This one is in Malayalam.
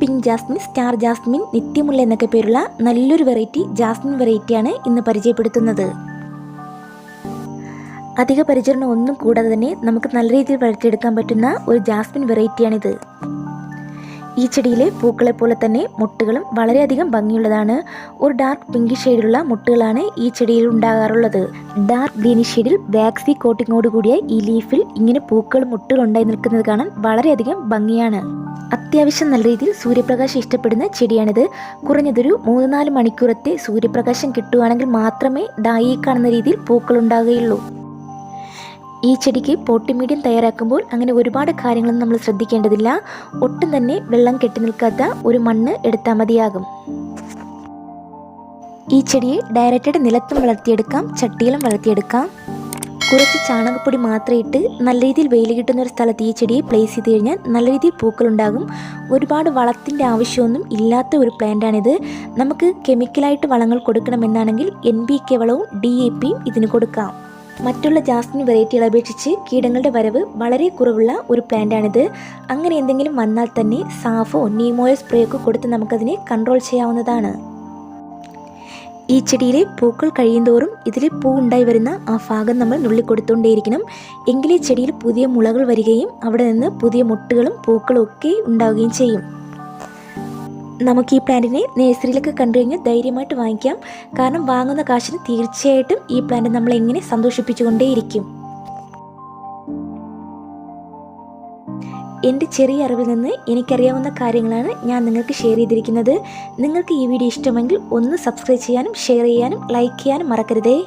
പിങ്ക് ജാസ്മിൻ സ്റ്റാർ ജാസ്മിൻ നിത്യമുല്ല എന്നൊക്കെ പേരുള്ള നല്ലൊരു വെറൈറ്റി ജാസ്മിൻ വെറൈറ്റിയാണ് ഇന്ന് പരിചയപ്പെടുത്തുന്നത്. അധിക പരിചരണം ഒന്നും കൂടാതെ തന്നെ നമുക്ക് നല്ല രീതിയിൽ വളർത്തിയെടുക്കാൻ പറ്റുന്ന ഒരു ജാസ്മിൻ വെറൈറ്റിയാണിത്. ഈ ചെടിയിലെ പൂക്കളെ പോലെ തന്നെ മുട്ടുകളും വളരെയധികം ഭംഗിയുള്ളതാണ്. ഒരു ഡാർക്ക് പിങ്ക് ഷെയ്ഡിലുള്ള മുട്ടുകളാണ് ഈ ചെടിയിൽ ഉണ്ടാകാറുള്ളത്. ഡാർക്ക് ഗ്രീനി ഷെയ്ഡിൽ വാക്സി കോട്ടിങ്ങോട് കൂടിയ ഈ ലീഫിൽ ഇങ്ങനെ പൂക്കളും മുട്ടുകളും ഉണ്ടായി നിൽക്കുന്നത് കാണാൻ വളരെയധികം ഭംഗിയാണ്. അത്യാവശ്യം നല്ല രീതിയിൽ സൂര്യപ്രകാശം ഇഷ്ടപ്പെടുന്ന ചെടിയാണിത്. കുറഞ്ഞതൊരു മൂന്ന് നാല് മണിക്കൂറത്തെ സൂര്യപ്രകാശം കിട്ടുകയാണെങ്കിൽ മാത്രമേ ഡായി കാണുന്ന രീതിയിൽ പൂക്കൾ ഉണ്ടാകുകയുള്ളൂ. ഈ ചെടിക്ക് പോട്ടി മീഡിയം തയ്യാറാക്കുമ്പോൾ അങ്ങനെ ഒരുപാട് കാര്യങ്ങളൊന്നും നമ്മൾ ശ്രദ്ധിക്കേണ്ടതില്ല. ഒട്ടും തന്നെ വെള്ളം കെട്ടി നിൽക്കാത്ത ഒരു മണ്ണ് എടുത്താൽ മതിയാകും. ഈ ചെടിയെ ഡയറക്റ്റായിട്ട് നിലത്തും വളർത്തിയെടുക്കാം ചട്ടിയിലും വളർത്തിയെടുക്കാം. കുറച്ച് ചാണകപ്പൊടി മാത്രം ഇട്ട് നല്ല രീതിയിൽ വെയിൽ കിട്ടുന്ന ഒരു സ്ഥലത്ത് ഈ ചെടിയെ പ്ലേസ് ചെയ്ത് കഴിഞ്ഞാൽ നല്ല രീതിയിൽ പൂക്കളുണ്ടാകും. ഒരുപാട് വളത്തിന്റെ ആവശ്യമൊന്നും ഇല്ലാത്ത ഒരു പ്ലാന്റാണിത് നമുക്ക് കെമിക്കലായിട്ട് വളങ്ങൾ കൊടുക്കണമെന്നാണെങ്കിൽ എൻ ബി കെ വളവും ഡി എ പിയും ഇതിന് കൊടുക്കാം. മറ്റുള്ള ജാസ്മിൻ വെറൈറ്റികളെ അപേക്ഷിച്ച് കീടങ്ങളുടെ വരവ് വളരെ കുറവുള്ള ഒരു പ്ലാന്റാണിത്. അങ്ങനെ എന്തെങ്കിലും വന്നാൽ തന്നെ സാഫോ നീമോയോ സ്പ്രേ ഒക്കെ കൊടുത്ത് നമുക്കതിനെ കൺട്രോൾ ചെയ്യാവുന്നതാണ്. ഈ ചെടിയിലെ പൂക്കൾ കഴിയുന്തോറും ഇതിൽ പൂ ഉണ്ടായി വരുന്ന ആ ഭാഗം നമ്മൾ നുള്ളിക്കൊടുത്തുകൊണ്ടേയിരിക്കണം എങ്കിലേ ചെടിയിൽ പുതിയ മുളകൾ വരികയും അവിടെ നിന്ന് പുതിയ മുട്ടുകളും പൂക്കളും ഒക്കെ ഉണ്ടാവുകയും ചെയ്യും. നമുക്ക് ഈ പ്ലാന്റിനെ നേഴ്സറിയിലൊക്കെ കണ്ടു കഴിഞ്ഞാൽ ധൈര്യമായിട്ട് വാങ്ങിക്കാം. കാരണം വാങ്ങുന്ന കാശിന് തീർച്ചയായിട്ടും ഈ പ്ലാന്റ് നമ്മൾ എങ്ങനെ സന്തോഷിപ്പിച്ചുകൊണ്ടേയിരിക്കും. എന്റെ ചെറിയ അറിവിൽ നിന്ന് എനിക്കറിയാവുന്ന കാര്യങ്ങളാണ് ഞാൻ നിങ്ങൾക്ക് ഷെയർ ചെയ്തിരിക്കുന്നത്. നിങ്ങൾക്ക് ഈ വീഡിയോ ഇഷ്ടമെങ്കിൽ ഒന്ന് സബ്സ്ക്രൈബ് ചെയ്യാനും ഷെയർ ചെയ്യാനും ലൈക്ക് ചെയ്യാനും മറക്കരുതേ.